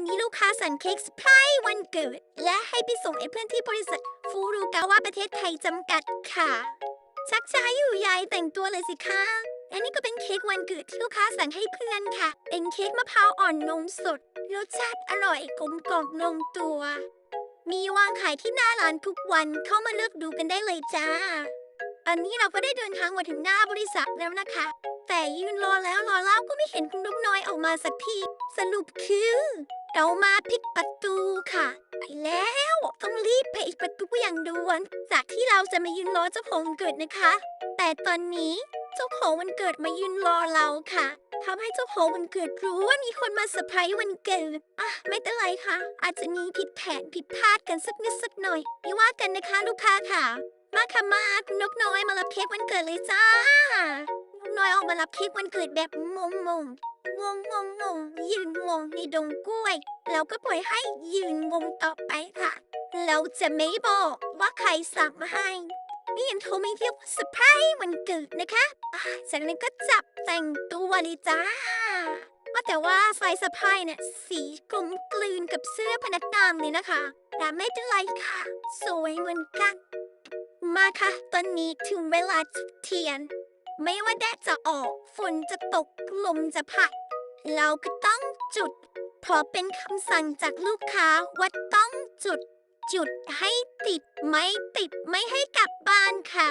วันนี้ลูกค้าสั่งเค้กสไพรส์วันเกิด และให้ไปส่งไอ้เพื่อนที่บริษัท ฟูรุกาวะประเทศไทยจำกัดค่ะ ชักช้าอยู่ยายแต่งตัวเลยสิคะอันนี้ก็เป็นเค้กวันเกิดที่ลูกค้าสั่งให้เพื่อนค่ะ เป็นเค้กมะพร้าวอ่อนนมสด รสชาติอร่อยกลมกล่อมลงตัว มีวางขายที่หน้าร้านทุกวันเข้ามาเลือกดูกันได้เลยจ้า อันนี้เราก็ได้เดินทางมาถึงหน้าบริษัทแล้วนะคะ แต่ยืนรอแล้วรอเล่าก็ไม่เห็นคุณนกน้อยออกมาสักที สรุปคือ เรามาผิดประตูค่ะ ไปแล้ว ต้องรีบไปอีกประตูอย่างด่วน จากที่เราจะมายืนรอเจ้าของวันเกิดนะคะ แต่ตอนนี้เจ้าของวันเกิดมายืนรอเราค่ะทำให้เจ้าของวันเกิดรู้ว่ามีคนมาเซอร์ไพรส์วันเกิดอะไม่เป็นไรค่ะ อาจจะมีผิดแผนผิดพลาดกันสักนิดสักหน่อยไม่ว่ากันนะคะลูกค้าค่ะ มาค่ะมาคุณนกน้อยมารับเค้กวันเกิดเลยจ้านกน้อยออกมารับเค้กวันเกิดแบบงงงงงงงงงยืนงงในดงกล้วย แล้วก็ปล่อยให้ยืนงงต่อไปค่ะ เราจะไม่บอกว่าใครสั่งมาให้นี่ยังโทรไม่เรียกว่าเซอร์ไพรส์วันเกิดนะคะอะจากนั้นก็จับแต่งตัวเลยจ้าว่าแต่ว่าไฟสะพายเนี่ยสีกลมกลืนกับเสื้อพนักงานเลยนะคะแต่ไม่เป็นไรค่ะ สวยเหมือนกัน มาค่ะ ตอนนี้ถึงเวลาจุดเทียน ไม่ว่าแดดจะออกฝนจะตกลมจะพัด เราก็ต้องจุด เพราะเป็นคำสั่งจากลูกค้าว่าต้องจุด จุดให้ติดไม่ติดไม่ให้กลับบ้านค่ะ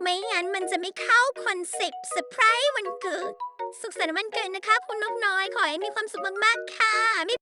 ไม่งั้นมันจะไม่เข้าคอนเซปต์เซอร์ไพรส์วันเกิด สุขสันต์วันเกิดนะคะ คุณนกน้อยขอให้มีความสุขมากๆค่ะไม่